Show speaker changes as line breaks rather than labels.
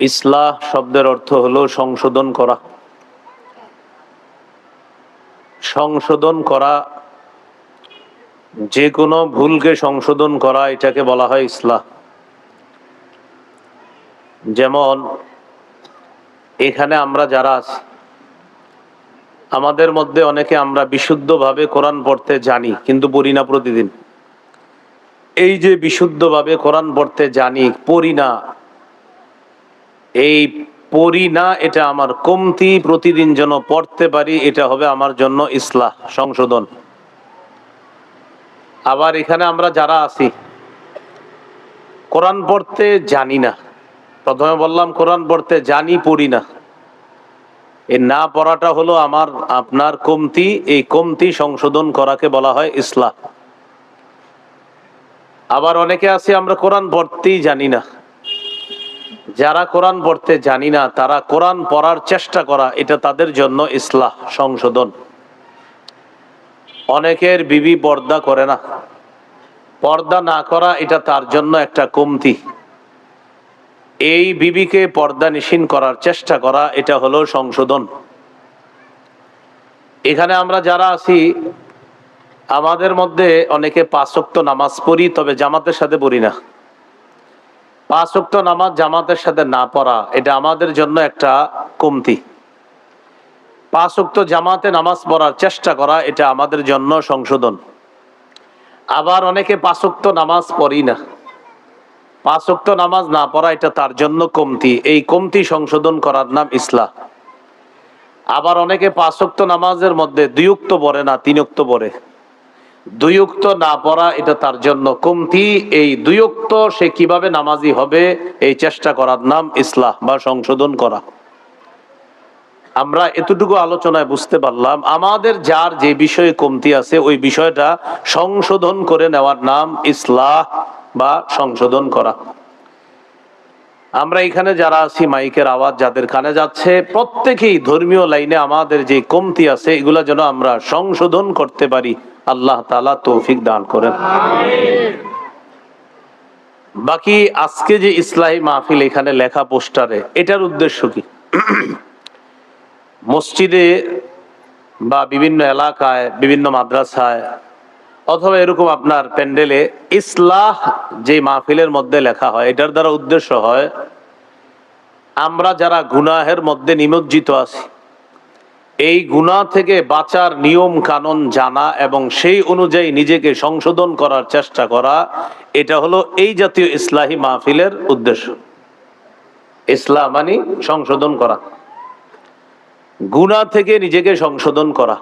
ইসলাহ শব্দের অর্থ হলো সংশোধন করা। সংশোধন করা যে কোনো ভুলকে সংশোধন করা, এটাকে বলা হয় ইসলাহ। যেমন, এখানে আমরা যারা আছি, আমাদের মধ্যে অনেকে আমরা বিশুদ্ধভাবে কোরআন পড়তে জানি, কিন্তু পড়ি না প্রতিদিন। এই যে বিশুদ্ধভাবে কোরআন পড়তে জানি, পড়ি না এই পড়ি না, এটা আমার কমতি, প্রতিদিন যেন পড়তে পারি, এটা হবে আমার জন্য ইসলাহ, সংশোধন। আবার এখানে আমরা যারা আছি, কোরআন পড়তে জানি না। প্রথমে বললাম, কোরআন পড়তে জানি, পড়ি না। এই না পড়াটা হলো আমার, আপনার কমতি, এই কমতি সংশোধন করাকে বলা হয় ইসলাহ। আবার অনেকে আছে, আমরা কোরআন পড়তেই জানি না। যারা কোরআন পড়তে জানি না, তারা কোরআন পড়ার চেষ্টা করা, এটা তাদের জন্য ইসলাহ, সংশোধন। অনেকের বিবি পর্দা করে না। পর্দা না করা, এটা তার জন্য একটা কমতি। এই বিবিকে পর্দা নিশীন করার চেষ্টা করা, এটা হলো সংশোধন। এখানে আমরা যারা আছি, আমাদের মধ্যে অনেকে পাঁচক্ত নামাজ পড়ি, তবে জামাতের সাথে পড়ি না। পাঁচক্ত নামাজ জামাতের সাথে না পড়া, এটা আমাদের জন্য একটা কমতি। পাঁচক্ত জামাতে নামাজ পড়ার চেষ্টা করা, এটা আমাদের জন্য সংশোধন। আবার অনেকে পাঁচক্ত নামাজ পড়ি না। পাঁচক্ত নামাজ না পড়া, এটা তার জন্য কমতি। এই কমতি সংশোধন করার নাম ইসলাম আবার অনেকে পাঁচ পাঁচক্ত নামাজের মধ্যে দুইউক্ত পড়ে না তিনক্ত পড়ে। দুইউক্ত না পড়া, এটা তার জন্য কমতি। এই দুইউক্ত সে কীভাবে নামাজি হবে, এই চেষ্টা করার নাম ইসলাম বা সংশোধন করা। আমরা এতটুকু আলোচনায় বুঝতে পারলাম, আমাদের যার যে বিষয়ে কমতি আছে, ওই বিষয়টা সংশোধন করে নেওয়ার নাম ইসলাহ বা সংশোধন করা। আমরা এখানে যারা আছি, মাইকের আওয়াজ যাদের কানে যাচ্ছে, প্রত্যেকেই ধর্মীয় লাইনে আমাদের যে কমতি আছে, এগুলা যেন আমরা সংশোধন করতে পারি। আল্লাহ তালা তৌফিক দান করেন। বাকি আজকে যে ইসলাহী মাহফিল এখানে লেখা পোস্টারে, এটার উদ্দেশ্য কি? মসজিদে বা বিভিন্ন এলাকায়, বিভিন্ন মাদ্রাসায়, অথবা এরকম আপনার প্যান্ডেলে ইসলাহ যে মাহফিলের মধ্যে লেখা হয়, এটার দ্বারা উদ্দেশ্য হয়, আমরা যারা গুনাহের মধ্যে নিমজ্জিত আছি এই গুণা থেকে বাঁচার নিয়ম কানুন জানা এবং সেই অনুযায়ী নিজেকে সংশোধন করার চেষ্টা করা, এটা হলো এই জাতীয় ইসলাহী মাহফিলের উদ্দেশ্য। ইসলাম মানে সংশোধন করা। গুণা থেকে নিজেকে সংশোধন করা।